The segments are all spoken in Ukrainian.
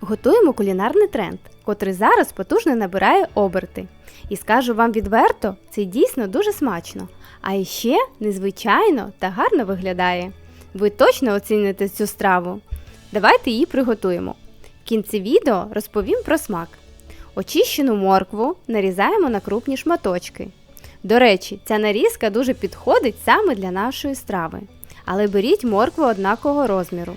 Готуємо кулінарний тренд, котрий зараз потужно набирає оберти. І скажу вам відверто, це дійсно дуже смачно, а іще незвичайно та гарно виглядає. Ви точно оціните цю страву. Давайте її приготуємо. В кінці відео розповім про смак. Очищену моркву нарізаємо на крупні шматочки. До речі, ця нарізка дуже підходить саме для нашої страви. Але беріть моркву однакового розміру.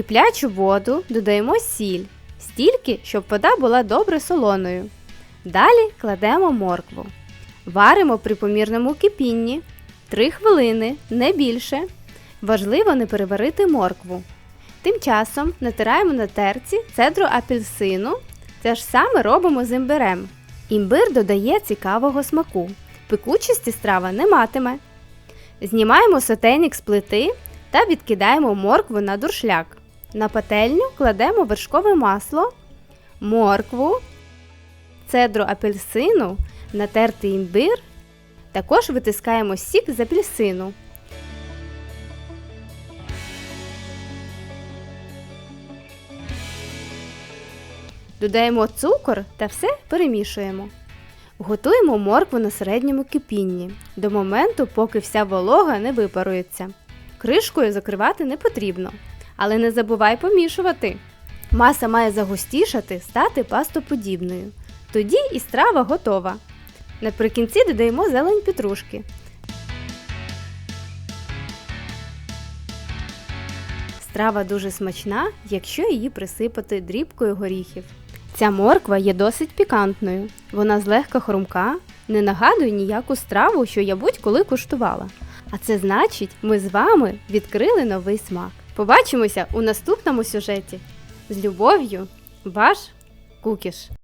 Киплячу воду додаємо сіль, стільки, щоб вода була добре солоною. Далі кладемо моркву. Варимо при помірному кипінні 3 хвилини, не більше. Важливо не переварити моркву. Тим часом натираємо на терці цедру апельсину. Те ж саме робимо з імбирем. Імбир додає цікавого смаку. Пекучості страва не матиме. Знімаємо сотейник з плити та відкидаємо моркву на дуршляк. На пательню кладемо вершкове масло, моркву, цедру апельсину, натертий імбир. Також витискаємо сік з апельсину. Додаємо цукор та все перемішуємо. Готуємо моркву на середньому кипінні до моменту, поки вся волога не випарується. Кришкою закривати не потрібно, але не забувай помішувати. Маса має загустішати, стати пастоподібною. Тоді і страва готова. Наприкінці додаємо зелень петрушки. Страва дуже смачна, якщо її присипати дрібкою горіхів. Ця морква є досить пікантною. Вона злегка хрумка, не нагадує ніяку страву, що я будь-коли куштувала. А це значить, ми з вами відкрили новий смак. Побачимося у наступному сюжеті. З любов'ю, ваш Кукіш!